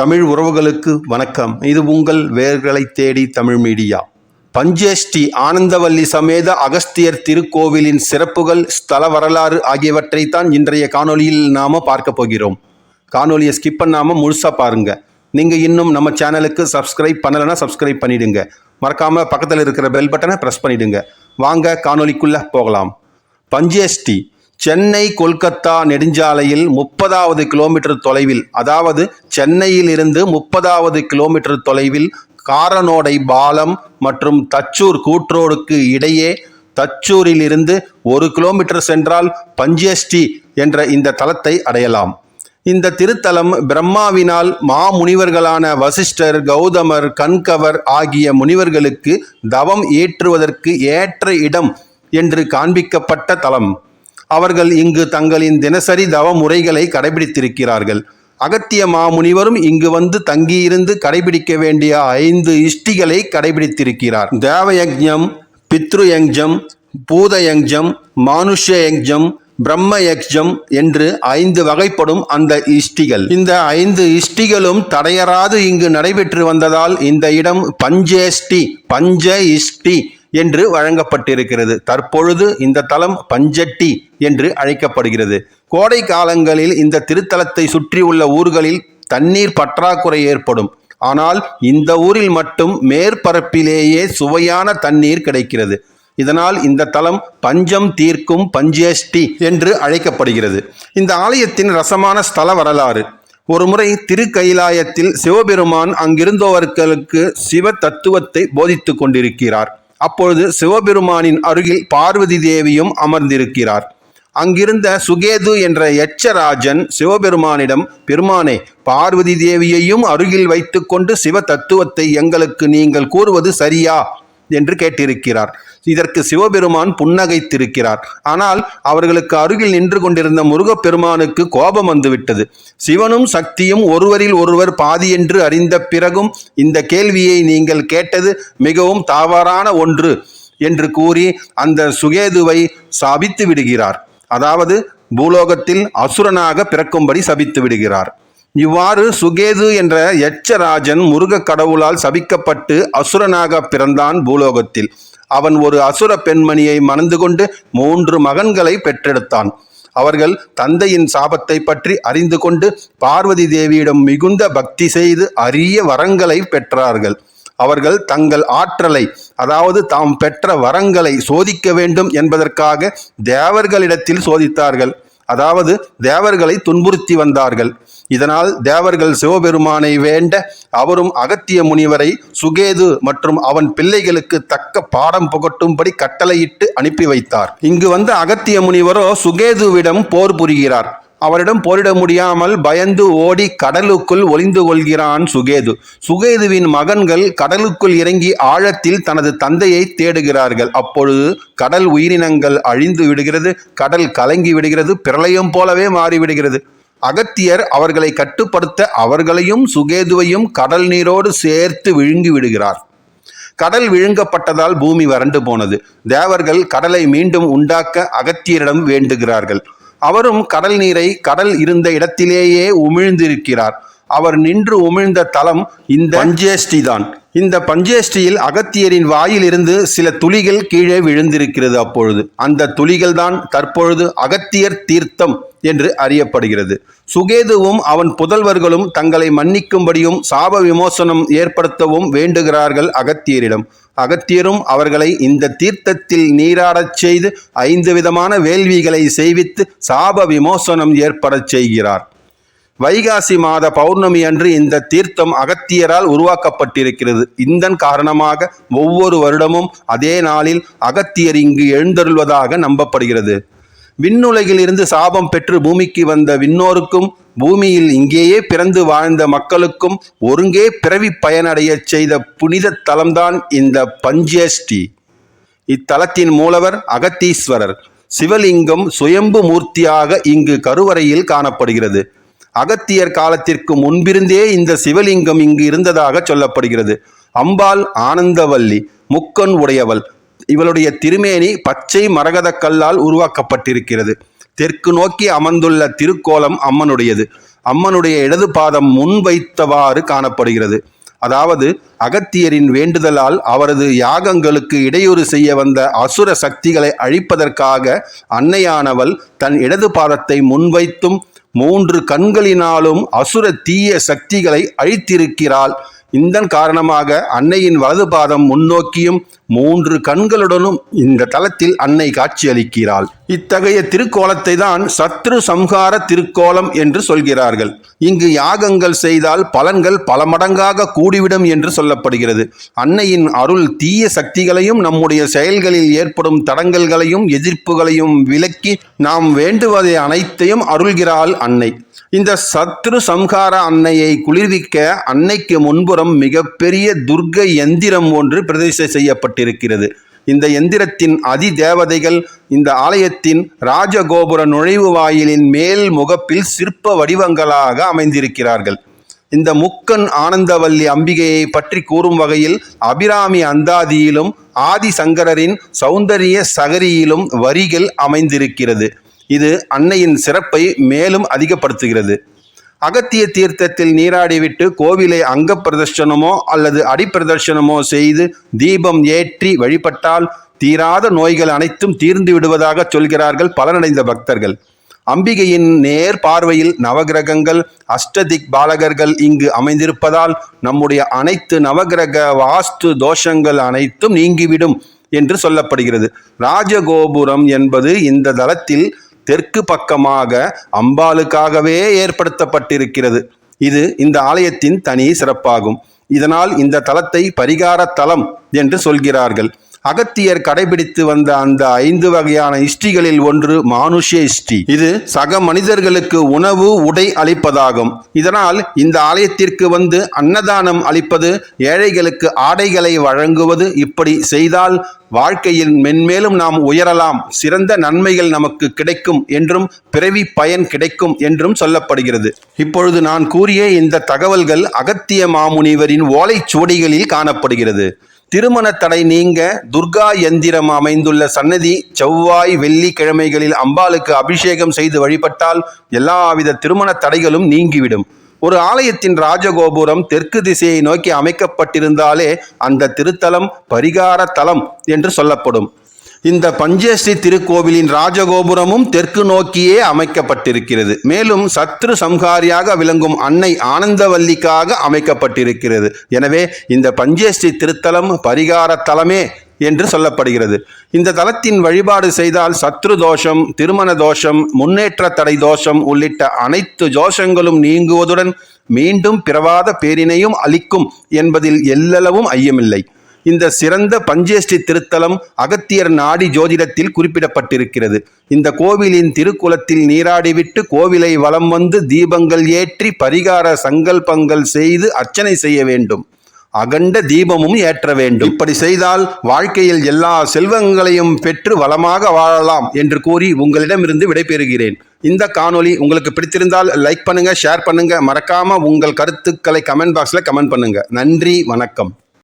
தமிழ் உறவுகளுக்கு வணக்கம். இது உங்கள் வேர்களை தேடி தமிழ் மீடியா. பஞ்சேஷ்டி ஆனந்தவல்லி சமேத அகஸ்தியர் திருக்கோவிலின் சிறப்புகள் ஸ்தல வரலாறு ஆகியவற்றை தான் இன்றைய காணொலியில் நாம பார்க்க போகிறோம். காணொலியை ஸ்கிப் பண்ணாம முழுசா பாருங்க. நீங்க இன்னும் நம்ம சேனலுக்கு சப்ஸ்கிரைப் பண்ணலைன்னா சப்ஸ்கிரைப் பண்ணிடுங்க. மறக்காம பக்கத்தில் இருக்கிற பெல் பட்டனை பிரஸ் பண்ணிடுங்க. வாங்க காணொளிக்குள்ள போகலாம். பஞ்சேஷ்டி சென்னை கொல்கத்தா நெடுஞ்சாலையில் முப்பதாவது கிலோமீட்டர் தொலைவில் அதாவது சென்னையில் இருந்து முப்பதாவது கிலோமீட்டர் தொலைவில் காரனோடை பாலம் மற்றும் தச்சூர் கூற்றோடுக்கு இடையே தச்சூரில் இருந்து ஒரு கிலோமீட்டர் சென்றால் பஞ்சேஷ்டி என்ற இந்த தலத்தை அடையலாம். இந்த திருத்தலம் பிரம்மாவினால் மாமுனிவர்களான வசிஷ்டர் கௌதமர் கண்கவர் ஆகிய முனிவர்களுக்கு தவம் ஏற்றுவதற்கு ஏற்ற இடம் என்று காண்பிக்கப்பட்ட தலம். அவர்கள் இங்கு தங்களின் தினசரி தவ முறைகளை கடைபிடித்திருக்கிறார்கள். அகத்திய மாமுனிவரும் இங்கு வந்து தங்கியிருந்து கடைபிடிக்க வேண்டிய ஐந்து இஷ்டிகளை கடைபிடித்திருக்கிறார். தேவயஜம் பித்ருயங்ஜம் பூதயங்ஜம் மானுஷ்யயங்ஜம் பிரம்ம யக்ஜம் என்று ஐந்து வகைப்படும் அந்த இஷ்டிகள். இந்த ஐந்து இஷ்டிகளும் தடையறாது இங்கு நடைபெற்று வந்ததால் இந்த இடம் பஞ்சேஷ்டி பஞ்ச இஷ்டி என்று வழங்கப்பட்டிருக்கிறது. தற்பொழுது இந்த தலம் பஞ்சட்டி என்று அழைக்கப்படுகிறது. கோடை காலங்களில் இந்த திருத்தலத்தை சுற்றியுள்ள ஊர்களில் தண்ணீர் பற்றாக்குறை ஏற்படும். ஆனால் இந்த ஊரில் மட்டும் மேற்பரப்பிலேயே சுவையான தண்ணீர் கிடைக்கிறது. இதனால் இந்த தலம் பஞ்சம் தீர்க்கும் பஞ்சேஷ்டி என்று அழைக்கப்படுகிறது. இந்த ஆலயத்தின் ரசமான ஸ்தல வரலாறு. ஒருமுறை திருக்கைலாயத்தில் சிவபெருமான் அங்கிருந்தவர்களுக்கு சிவ தத்துவத்தை போதித்துக் கொண்டிருக்கிறார். அப்பொழுது சிவபெருமானின் அருகில் பார்வதி தேவியும் அமர்ந்திருக்கிறார். அங்கிருந்த சுகேது என்ற எச்சராஜன் சிவபெருமானிடம் பெருமானே பார்வதி தேவியையும் அருகில் வைத்துக்கொண்டு சிவ தத்துவத்தை எங்களுக்கு நீங்கள் கூறுவது சரியா? என்று கேட்டிருக்கிறார். இதற்கு சிவபெருமான் புன்னகைத்திருக்கிறார். ஆனால் அவர்களுக்கு அருகில் நின்று கொண்டிருந்த முருகப்பெருமானுக்கு கோபம் வந்துவிட்டது. சிவனும் சக்தியும் ஒருவரில் ஒருவர் பாதி என்று அறிந்த பிறகும் இந்த கேள்வியை நீங்கள் கேட்டது மிகவும் தாவறான ஒன்று என்று கூறி அந்த சுகேதுவை சாபித்து விடுகிறார். அதாவது பூலோகத்தில் அசுரனாக பிறக்கும்படி சபித்து விடுகிறார். இவ்வாறு சுகேது என்ற யட்சராஜன் முருக கடவுளால் சபிக்கப்பட்டு அசுரனாக பிறந்தான் பூலோகத்தில். அவன் ஒரு அசுர பெண்மணியை மணந்து கொண்டு மூன்று மகன்களை பெற்றெடுத்தான். அவர்கள் தந்தையின் சாபத்தை பற்றி அறிந்து கொண்டு பார்வதி தேவியிடம் மிகுந்த பக்தி செய்து அரிய வரங்களை பெற்றார்கள். அவர்கள் தங்கள் ஆற்றலை அதாவது தாம் பெற்ற வரங்களை சோதிக்க வேண்டும் என்பதற்காக தேவர்களிடத்தில் சோதித்தார்கள். அதாவது தேவர்களை துன்புறுத்தி வந்தார்கள். இதனால் தேவர்கள் சிவபெருமானை வேண்ட அவரும் அகத்திய முனிவரை சுகேது மற்றும் அவன் பிள்ளைகளுக்கு தக்க பாடம் புகட்டும்படி கட்டளையிட்டு அனுப்பி வைத்தார். இங்கு வந்த அகத்திய முனிவரோ சுகேதுவிடம் போர் புரிகிறார். அவரிடம் போரிட முடியாமல் பயந்து ஓடி கடலுக்குள் ஒளிந்து கொள்கிறான் சுகேது. சுகேதுவின் மகன்கள் கடலுக்குள் இறங்கி ஆழத்தில் தனது தந்தையை தேடுகிறார்கள். அப்பொழுது கடல் உயிரினங்கள் அழிந்து விடுகிறது கடல் கலங்கி விடுகிறது பிரளயம் போலவே மாறிவிடுகிறது. அகத்தியர் அவர்களை கட்டுப்படுத்த அவர்களையும் சுகேதுவையும் கடல் நீரோடு சேர்த்து விழுங்கி விடுகிறார். கடல் விழுங்கப்பட்டதால் பூமி வறண்டு போனது. தேவர்கள் கடலை மீண்டும் உண்டாக்க அகத்தியரிடம் வேண்டுகிறார்கள். அவரும் கடல் நீரை கடல் இருந்த இடத்திலேயே உமிழ்ந்திருக்கிறார். அவர் நின்று உமிழ்ந்த தலம் இந்த பஞ்சேஷ்டி தான். இந்த பஞ்சேஷ்டியில் அகத்தியரின் வாயிலிருந்து சில துளிகள் கீழே விழுந்திருக்கிறது அப்பொழுது. அந்த துளிகள் தான் தற்பொழுது அகத்தியர் தீர்த்தம் என்று அறியப்படுகிறது. சுகேதுவும் அவன் புதல்வர்களும் தங்களை மன்னிக்கும்படியும் சாப விமோசனம் ஏற்படுத்தவும் வேண்டுகிறார்கள் அகத்தியரிடம். அகத்தியரும் அவர்களை இந்த தீர்த்தத்தில் நீராடச் செய்து ஐந்து விதமான வேள்விகளை செய்வித்து சாப விமோசனம் ஏற்படச் செய்கிறார். வைகாசி மாத பௌர்ணமி அன்று இந்த தீர்த்தம் அகத்தியரால் உருவாக்கப்பட்டிருக்கிறது. இதன் காரணமாக ஒவ்வொரு வருடமும் அதே நாளில் அகத்தியர் இங்கு எழுந்தருள்வதாக நம்பப்படுகிறது. விண்ணுலகில் இருந்து சாபம் பெற்று பூமிக்கு வந்த விண்ணோருக்கும் பூமியில் இங்கேயே பிறந்து வாழ்ந்த மக்களுக்கும் ஒருங்கே பிறவி பயனடைய செய்த புனித தலம்தான் இந்த பஞ்சேஷ்டி. இத்தலத்தின் மூலவர் அகத்தீஸ்வரர். சிவலிங்கம் சுயம்பு மூர்த்தியாக இங்கு கருவறையில் காணப்படுகிறது. அகத்தியர் காலத்திற்கு முன்பிருந்தே இந்த சிவலிங்கம் இங்கு இருந்ததாக சொல்லப்படுகிறது. அம்பாள் ஆனந்தவல்லி முக்கன் உடையவள். இவளுடைய திருமேனி பச்சை மரகத கல்லால் உருவாக்கப்பட்டிருக்கிறது. தெற்கு நோக்கி அமர்ந்துள்ள திருக்கோலம் அம்மனுடையது. அம்மனுடைய இடது பாதம் முன்வைத்தவாறு காணப்படுகிறது. அதாவது அகத்தியரின் வேண்டுதலால் அவரது யாகங்களுக்கு இடையூறு செய்ய வந்த அசுர சக்திகளை அழிப்பதற்காக அன்னையானவள் தன் இடது பாதத்தை முன்வைத்தும் மூன்று கண்களினாலும் அசுர தீய சக்திகளை அழித்திருக்கிறாள். இதன் காரணமாக அன்னையின் வலது பாதம் முன்னோக்கியும் மூன்று கண்களுடனும் இந்த தலத்தில் அன்னை காட்சியளிக்கிறாள். இத்தகைய திருக்கோலத்தை தான் சத்ரு சம்ஹார திருக்கோலம் என்று சொல்கிறார்கள். இங்கு யாகங்கள் செய்தால் பலன்கள் பல மடங்காக கூடிவிடும் என்று சொல்லப்படுகிறது. அன்னையின் அருள் தீய சக்திகளையும் நம்முடைய செயல்களில் ஏற்படும் தடங்கல்களையும் எதிர்ப்புகளையும் விலக்கி நாம் வேண்டுவதை அனைத்தையும் அருள்கிறாள் அன்னை. இந்த சத்ரு சம்ஹார அன்னையை குளிர்விக்க அன்னைக்கு முன்புறம் மிகப்பெரிய துர்க்க எந்திரம் ஒன்று பிரதிஷ்டை செய்யப்பட்டிருக்கிறது இந்த எந்திரத்தின் அதி தேவதைகள் இந்த ஆலயத்தின் ராஜகோபுர நுழைவு வாயிலின் மேல் முகப்பில் சிற்ப வடிவங்களாக அமைந்திருக்கிறார்கள். இந்த முக்கன் ஆனந்தவல்லி அம்பிகையை பற்றி கூறும் வகையில் அபிராமி அந்தாதியிலும் ஆதிசங்கரரின் சௌந்தரிய சகரியிலும் வரிகள் அமைந்திருக்கிறது. இது அன்னையின் சிறப்பை மேலும் அதிகப்படுத்துகிறது. அகத்திய தீர்த்தத்தில் நீராடிவிட்டு கோவிலை அங்க பிரதர்ஷனமோ அல்லது அடிப்பிரதர்ஷனமோ செய்து தீபம் ஏற்றி வழிபட்டால் தீராத நோய்கள் அனைத்தும் தீர்ந்து விடுவதாக சொல்கிறார்கள் பலனடைந்த பக்தர்கள். அம்பிகையின் நேர் பார்வையில் நவகிரகங்கள் அஷ்டதிக் பாலகர்கள் இங்கு அமைந்திருப்பதால் நம்முடைய அனைத்து நவகிரக வாஸ்து தோஷங்கள் அனைத்தும் நீங்கிவிடும் என்று சொல்லப்படுகிறது. ராஜகோபுரம் என்பது இந்த தளத்தில் தெற்கு பக்கமாக அம்பாளுக்காகவே ஏற்படுத்தப்பட்டிருக்கிறது. இது இந்த ஆலயத்தின் தனி சிறப்பாகும். இதனால் இந்த தலத்தை பரிகார தலம் என்று சொல்கிறார்கள். அகத்தியர் கடைபிடித்து வந்த அந்த ஐந்து வகையான இஷ்டிகளில் ஒன்று மானுஷ்ய இஷ்டி. இது சக மனிதர்களுக்கு உணவு உடை அளிப்பதாகும். இதனால் இந்த ஆலயத்திற்கு வந்து அன்னதானம் அளிப்பது ஏழைகளுக்கு ஆடைகளை வழங்குவது இப்படி செய்தால் வாழ்க்கையில் மென்மேலும் நாம் உயரலாம். சிறந்த நன்மைகள் நமக்கு கிடைக்கும் என்றும் பிறவி பயன் கிடைக்கும் என்றும் சொல்லப்படுகிறது. இப்பொழுது நான் கூறிய இந்த தகவல்கள் அகத்திய மாமுனிவரின் ஓலைச்சுவடிகளில் காணப்படுகிறது. திருமண தடை நீங்க துர்கா எந்திரம் அமைந்துள்ள சன்னதி செவ்வாய் வெள்ளி கிழமைகளில் அம்பாளுக்கு அபிஷேகம் செய்து வழிபட்டால் எல்லாவித திருமண தடைகளும் நீங்கிவிடும். ஒரு ஆலயத்தின் ராஜகோபுரம் தெற்கு திசையை நோக்கி அமைக்கப்பட்டிருந்தாலே அந்த திருத்தலம் பரிகார தலம் என்று சொல்லப்படும். இந்த பஞ்சேஸ்ரீ திருக்கோவிலின் ராஜகோபுரமும் தெற்கு நோக்கியே அமைக்கப்பட்டிருக்கிறது. மேலும் சத்ரு சம்ஹாரியாக விளங்கும் அன்னை ஆனந்தவல்லிக்காக அமைக்கப்பட்டிருக்கிறது. எனவே இந்த பஞ்சேஸ்ரீ திருத்தலம் பரிகார தலமே என்று சொல்லப்படுகிறது. இந்த தலத்தின் வழிபாடு செய்தால் சத்ரு தோஷம் திருமண தோஷம் முன்னேற்ற தடை தோஷம் உள்ளிட்ட அனைத்து தோஷங்களும் நீங்குவதுடன் மீண்டும் பிறவாத பேரினையும் அளிக்கும் என்பதில் எல்லளவும் ஐயமில்லை. இந்த சிறந்த பஞ்சேஷ்டி திருத்தலம் அகத்தியர் நாடி ஜோதிடத்தில் குறிப்பிடப்பட்டிருக்கிறது. இந்த கோவிலின் திருக்குளத்தில் நீராடிவிட்டு கோவிலை வலம் வந்து தீபங்கள் ஏற்றி பரிகார சங்கல்பங்கள் செய்து அர்ச்சனை செய்ய வேண்டும். அகண்ட தீபமும் ஏற்ற வேண்டும். இப்படி செய்தால் வாழ்க்கையில் எல்லா செல்வங்களையும் பெற்று வளமாக வாழலாம் என்று கூறி உங்களிடமிருந்து விடைபெறுகிறேன். இந்த காணொளி உங்களுக்கு பிடித்திருந்தால் லைக் பண்ணுங்க ஷேர் பண்ணுங்க. மறக்காம உங்கள் கருத்துக்களை கமெண்ட் பாக்ஸில் கமெண்ட் பண்ணுங்க. நன்றி வணக்கம்.